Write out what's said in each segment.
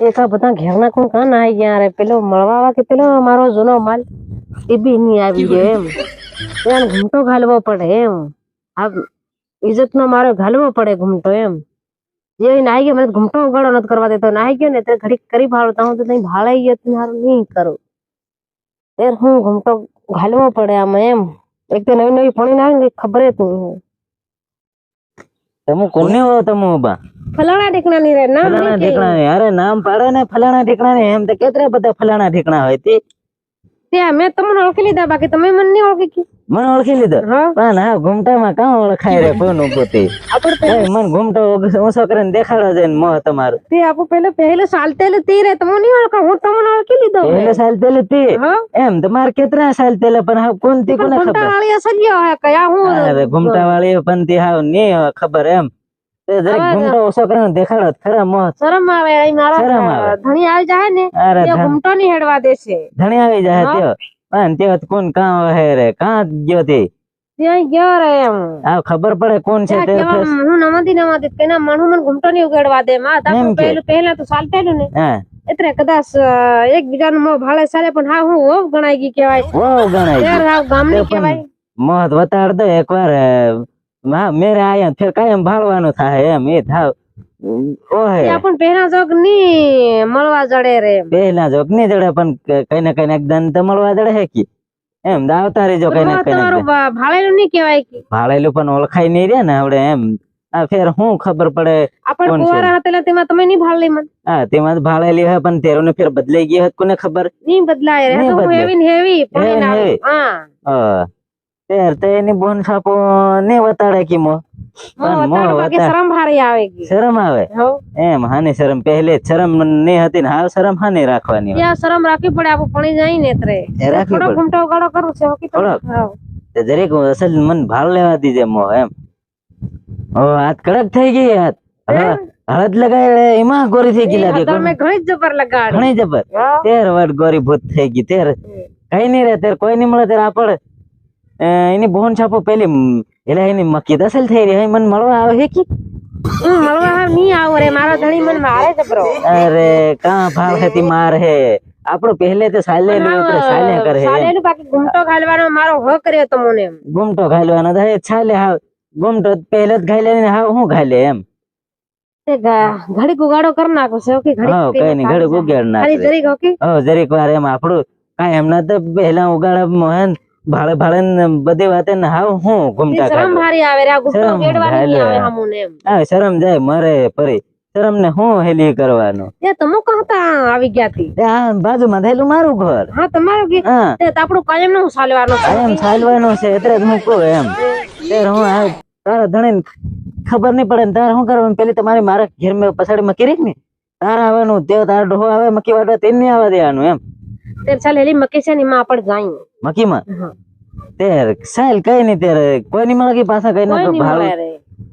આ બધા ઘેરના કોણ કાં ના ગયા રે? પેલો મળવા કે પેલો મારો જૂનો માલ? એ બી નહીં આવી ગયો એમ. એને ઘૂમટો ઘાલવો પડે એમ. આ ઇજ્જત નો મારો ઘાલવો પડે ઘૂમટો એમ. જે નાઈ ગયો, મને ઘૂમટો ઉગાડો નથી કરવા દેતો. નાઈ ગયો ને, ત્યારે ઘડીક કરી ભાળતા હું તો નહીં ભાળાઈ ગયો તું મારું નહીં કરું. ત્યારે હું ઘૂમટો ઘાલવો પડે આમાં એમ. એક તો નવી નવી ભણીને આવે ને ખબર જ નહીં તમે કોને હો તમે બા ફલાણા ઠેકણા ની રે નામ ફલાણા ઢેકણા ની અરે નામ પાડે ને ફલાણા ઠેકણા ને એમ તો કેટલા બધા ફલાણા ઠેકણા હોય તે. ત્યાં મેં તમને ઓળખી લીધા બાકી તમે મને નહીં ઓળખી. કે મને ઓળખી લીધો. હા? પણ હા ઘૂમટામાં કાં ઓળખાય રે કોનું પોતે મને તો ઘૂમટો ઊંચો કરીને દેખાડો છે ને મોહ તમારું. તે આપો પેલે પહેલો ચાલતેલું તે રે તમે નહીં ઓળખો હું તમને ઓળખી લીધો પહેલો સાલ તેલ તે હા? એમ તમારે કેટલા સાલ તેલ પણ હા કોણ તે કોને ખબર? વાળી સજ્યો હે કયા હું અરે ઘૂમટા વાળી પણ તે હાવ નહીં ખબર એમ. તે જરીક ઘૂમટો ઓછો કરીને દેખાડો ખરા મોહ શરમ આવે મારા શરમ આવે. ધણી આવી જાય ને તે ઘૂમટો નહીં હેડવા દેશે. ધણી આવી જાય હા. પણ તો કોણ કાં હે રે? કાં ગયો તે? ત્યાં ગયો રે એમ. આ ખબર પડે કોણ છે તે હું નમતી નમતી કેના મણું મને ઘૂમટો નહીં ઉગાડવા દે માં કે? પહેલું પહેલા તો ચાલતેલું ને. હા. એટલે કદાચ એકબીજાનું મોં ભાળે ચાલે પણ હા હું હોવ ગણાઈ ગઈ કહેવાય. બહુ ગણાય છે. હા હાવ ગામની કહેવાય. મોત વતાડ દે એકવાર હા. મેરે આયા ફેર કાયમ ભાળવાનું થાય એમ. એ થાવ ઓહે. પણ પહેલા જોગની મળવા જડે રે પહેલા જોકની જડે પણ કઈ ને કઈ દન તો મળવા જડે હે કી? એમ દાવતા કઈ ને કઈ ભા- ભાળેલું નહીં કહેવાય કે? ભાળેલું પણ ઓળખાય નહીં રે ને આવડે એમ. આ ફેર હું ખબર પડે આપણ હતા તેમાં તમે નહીં ભાળલી મને. હા તેમાં ભાળેલી હે પણ તેરો ફેર બદલાઈ ગઈ હોત કોને ખબર? નહીં બદલાય રે. તો બદલે. હેવી ને હેવી પણ હેવી ને એના- હેવી. હા. તેર તો એની બોન છાપો ને વતાડે કી મો મોં. પણ મોં વતાડો બાકી વતાડ- શરમ હારી આવે કે શરમ આવે? હો. એમ હાની શરમ. પહેલે જ શરમ નહીં હતી ને હાવ શરમ હાની રાખવાની હોય. ત્યાં શરમ રાખવી પડે આપણું ભણી જાય ને ત્રે. એ રાખવી થોડો પડે. ઘૂમટો ઉગાડો કરું છે બાકી તો થોડોક. હા. તે જરીક અસલ મન ભાળ લેવા દીજે મો એમ. ઓ હાથ કડક થઈ ગઈ હાથ. હવે હળદ લગાડે એમાં ગોરી થઈ ગઈ એ લાગે હળદર મેં ઘણી જ જબર લગાડી. ઘણી જબર. હા. તેર વાર ગોરી ભૂત થઈ ગઈ. તેર કઈ નહીં રે તેર કોઈ નહીં મળે ત્યારે આપડે. અ, એની બોન છાપો પેલી મ, એટલે એની મક્કી દસલ થઈ રહી મને મળવા આવે હે કી? હું મળવા નહીં આવું રે મારા ધણી મને મારે જબરો અરે કા ભાવ હતી માર હે? આપણો પહેલે તો સાલે લે ઉપર સાલે કરે હે સાલે બાકી ગુમટો ઘાલવાનો મારો હક કર્યો તો મને એમ. ગુમટો ઘાલવાનો હે છાલે હા ગુમટો પહેલે જ ઘાલે ને હાવ હું ઘાલે એમ? તે ઘા- ઘડીક ઉગાડો કરી નાખો છે ઓકે ઘડીક હા કઈ નહીં ઘડે ઉગાડ ખાલી જરીક ઓકે હા જરીક વાર એમ આપણું કાંઈ એમના તો પહેલા ઉગાડા મોહન ભાળે ને બધી વાતે ને હાવ હું ઘૂમતા શરમ હારી આવે આ ઘૂમટો શરમ કેડવાની નહીં આવે હમુને એમ. હા શરમ જાય મારે પરી શરમ ને હું હેલી કરવાનું? તે તમે કહતા આવી ગયા તી. તે આ બાજુમાં થયેલું મારું ઘર. હા તમારું કે તે તો આપણું કાયમનું ચાલવાનું છે. એમ છે એટલે હું કહું એમ. હું આ તારા ધણી ખબર નહીં પડે તારે શું કરવાનું? પેલી તમારી મારા ઘેર મેં પછાડી મકી કરી ને તારે આવવાનું તે તારા ડોહો આવે મકી વાટવા તેને નહીં આવવા દેવાનું એમ. તે ચાલ એલી મકી છે ને એમાં આપણે જાય મકીમાં તે સાહેલ કઈ નહીં ત્યારે કોઈ નહીં મળે કે પાછા કઈ ના ભાવ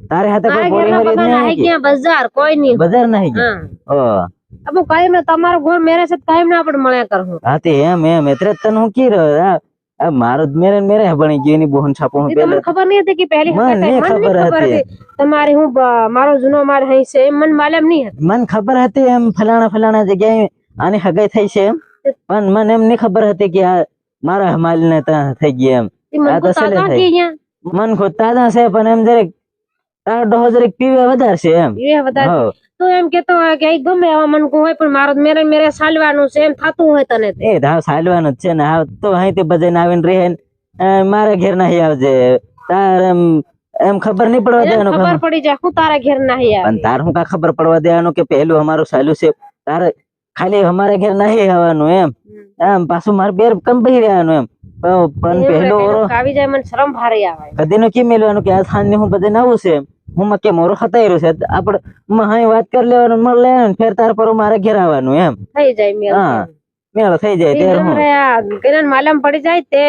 તારે હાથે કોઈ પોરી હરી નહીં ગયા બજાર કોઈ નહીં બજાર નહીં ગયા અબુ કાયમ ને તમારો ઘર મેરે છે કાયમ ના આપણે મળ્યા કરું હા તે એમ એમ. એટલે તને હું કી રહ્યો આ મારો જ મેરે ને મેરે બની ગયો ની બોહન છાપો હું પેલે ખબર નહીં હતી કે પહેલી મને મને ખબર હતી. તમારે તમારી હું મારો જૂનો માર હઈ છે એમ મને માલમ નહીં હતી. મને ખબર હતી એમ ફલાણા ફલાણા જગ્યાએ આની હગાઈ થઈ છે એમ. પણ મને એમ નહીં ખબર હતી કે આ મારા માલ ને થઈ ગયા એમ. આ તો થઈ. મન ખુદ તાજા છે પણ એમ જરીક તારો ડોહો જરીક પીવે વધારે છે એમ બધા તો એમ કેતો હોય કે ગમે એવા મન હોય પણ મારો મેરે મેરે સાલવાનું છે એમ થાતું હોય તને. એ હાવ સાલવાનું જ છે ને હાવ તો અહીંથી બજાઈને આવીને રહે મારા ઘેર નહીં આવજે. તાર એમ એમ ખબર નહીં પડવા દેવાનું ખબર પડી જાય હું તારા ઘેર નહીં આવે પણ તાર હું કા ખબર પડવા દેવાનું કે પહેલું અમારું સાલું છે? તારે ખાલી અમારા ઘેર નહીં આવવાનું એમ. એમ પાછું મારે બેર કંપી રહેવાનું એમ. પણ પહેલો ઓરો આવી જાય મને શરમ ભારી આવે. કદી નું કી મેળવાનું કે આ સાંજે હું બધે નવું છે હું માં કે મોરો ખતાઈ રહ્યો છે? આપડે માં હાઈ વાત કરી લેવાનું મળ લેવાનું ફેર તાર પર મારે ઘેર આવવાનું એમ. થઈ જાય મેલ. હા. મેળ થઈ જાય ત્યારે હું. રે, માલમ પડી જાય તે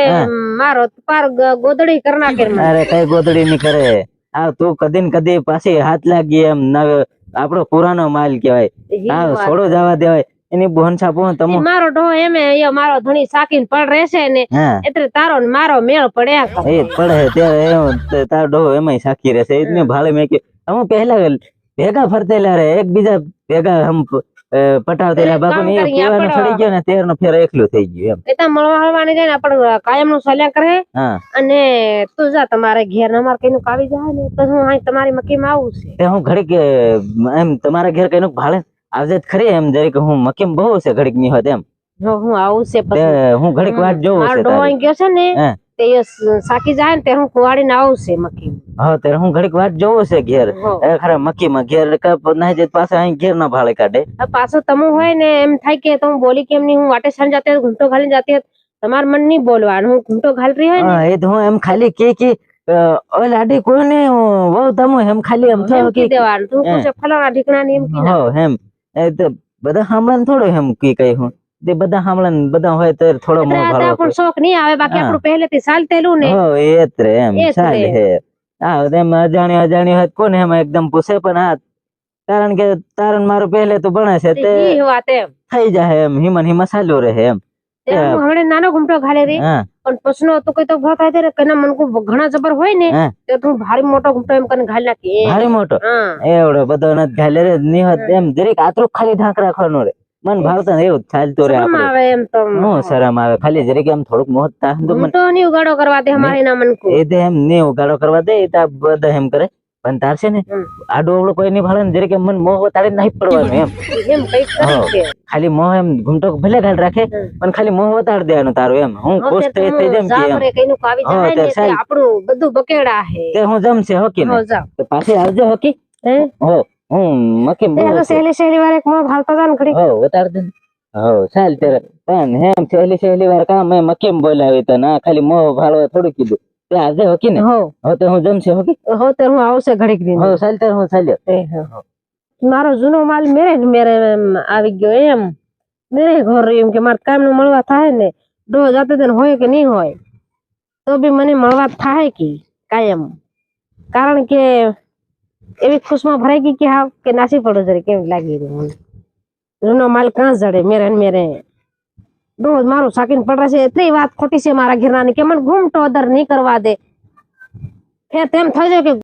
મારો પાર ગોદડી કરી નાખે મને. અરે કઈ ગોદડી ની કરે? આ તું કદી ને કદી પાછી હાથ લાગી એમ નવે આપણો પુરાનો માલ કેવાય ઈ હા છોડો જવા દેવાય. એની બોહન છાપો તમે. મારો ઢો એમે એ મારો ધણી સાકીન પડ રહેશે ને એટલે તારો ને મારો મેળ પડ્યા કરે. એ પડે ત્યારે તારો ઢો એમાંય સાખી રહેશે. એ મેં ભાળે મેં કે અમે પહેલા ભેગા ફરતેલા રે એકબીજા ભેગા હમ પટાવતી રહ્યા બાપુ ને એ કામ કરી કહેવાનું આપણે- સડી ગયો ને તેર નો ફેર એકલું થઈ ગયું એમ. એ તો મળવા હળવાની જાય ને આપણે કાયમનું સલ્યા કરે. અને તું જા તમારે ઘેર ને અમારે કઈ કાવી જાય ને તો હું અહીં તમારી મકી માં આવું છે. તે હું ઘડીક એમ તમારા ઘેર કઈ ભાડે આવજે જ ખરી એમ જરીક હું મકીમ બહુ છે ઘડીકની હોત એમ જો હું આવું છે તે પછી હું ઘડીક વાટ જોઉં મારો છે ડોહો તારી અહીં ગયો છે ને હા. તે એ સ- સાકી જાય ને તે હું કુવાડી ને આવું છે મકી હા ત્યારે હું ઘડીક વાટ જોઉં છે ઘેર હો. એ ખરા મકી માં ઘેર કપ નાહી જાય પાછા અહીં ઘેર ના ભાડે કાઢે હવે પાછું તમે હોય ને એમ થાય કે તો હું બોલી કેમ નહીં હું વાટે સાંજ જાતી હતી, ઘૂંટો ઘાલી જાતી હતી. તમાર મન નહીં બોલવાનું હું ઘૂંટો ઘાલ રહી હોય ને હા, એ તો હું એમ ખાલી કે કે અ, ઓય લાડી કોને વહુ તમો એમ ખાલી એમ એમ થયો કી કે દેવાનું તું હે. પૂછે ફલાણા ઢીકણા ની એમ કી ના. હો એમ એ તો બધા સાંભળે થોડો એમ કી કઈ હું. તે બધા સાંભળે ને બધા હોય તો થોડો એટલે મોહ આ તો ભાળવો આપણને શોખ નહીં આવે બાકી હા. આપણું પહેલેથી ચાલતેલું ને. હો એ જ રે એમ એ જ ચાલે રે. હે. હા એમ અજાણ્યો અજાણ્યો હોય તો કોને એમ એકદમ પૂછે પણ હા કારણ કે તારણ મારું પહેલે તો ભણે છે તે ઈ વાત એમ. થઈ જાય એમ હિમન હિમા ચાલ્યો રહે એમ. તે હું હમણાં નાનો ઘૂંટો ઘાલે રહી હા. પણ પ્રશ્ન હતો કઈ તો ભાવ થાય ત્યારે કના મન કો ઘણા જબર હોય ને. તો તું ભારી મોટો ઘૂંટો એમ કરીને ઘાલી નાખી. ભારી મોટો? એવડો બધો નથી ઘાલે રે ની હોત એમ જરીક આતરો ખાલી ઢાંક રાખવાનો રે. મન ભાવતા ને એવું ચાલતો રે આપણે. આવે એમ તો. હું શરમ આવે? ખાલી જરીક એમ થોડુંક મોહતા. તો મન તો ની ઉગાડો કરવા દે અમારે ના મન કો એ દે એમ ની ઉગાડો કરવા દે એ તો બધા એમ કરે. પણ તાર છે ને. આડો અવળો કોઈ નહીં ભાડે જરીકે મન મોહ તારે નહીં પડવાનું એમ. એમ. કઈ કરી ખાલી મોહ એમ ઘૂમટો ભલે ગાળ રાખે પણ ખાલી મોહ વતાડ દેવાનું તારું એમ. હું ખુશ થઈ થઈ જેમ કે એમ. કઈનું કાવી જાય ને તે આપણું બધું બકેડા હે તે હું જમશે હોકી ને. તો પાછી આવજો હોકી. હે? હો હું મકી તો સહેલી સહેલી વાર એક મોં ભાલતો જાન ઘડી. હો વતાડ દે હો ચાલ ત્યારે. પણ હેમ સહેલી સહેલી વાર કામ મેં મકેમ બોલાવી તો ના ખાલી મોહ ભાળવા થોડું કીધું. આજે હોકી ને હો. તો હું જમશે હોકી? હો તે હું આવશે ઘડીક દિન. હો ચાલ ત્યારે હું હા. મારો જૂનો માલ મેરે મેરે આવી ગયો એમ. મેરે ઘર એમ કે મારે કામનું મળવા થાય ને ડો જાતે તેને હોય કે નહીં હોય તો બી મને મળવા થાય કે કાયમ. કારણ કે એવી ખુશમાં ભરાઈ ગઈ કે હા કે નાસી પડો જરી કેમ લાગી મને. જૂનો માલ કાં જડે મેરે ને મેરે. ડો મારું સાકીને પડે છે. એટલી વાત ખોટી છે મારા ઘેરના કે મને ઘૂમટો અદર નહીં કરવા દે. ફેર તેમ થઈ જાય કે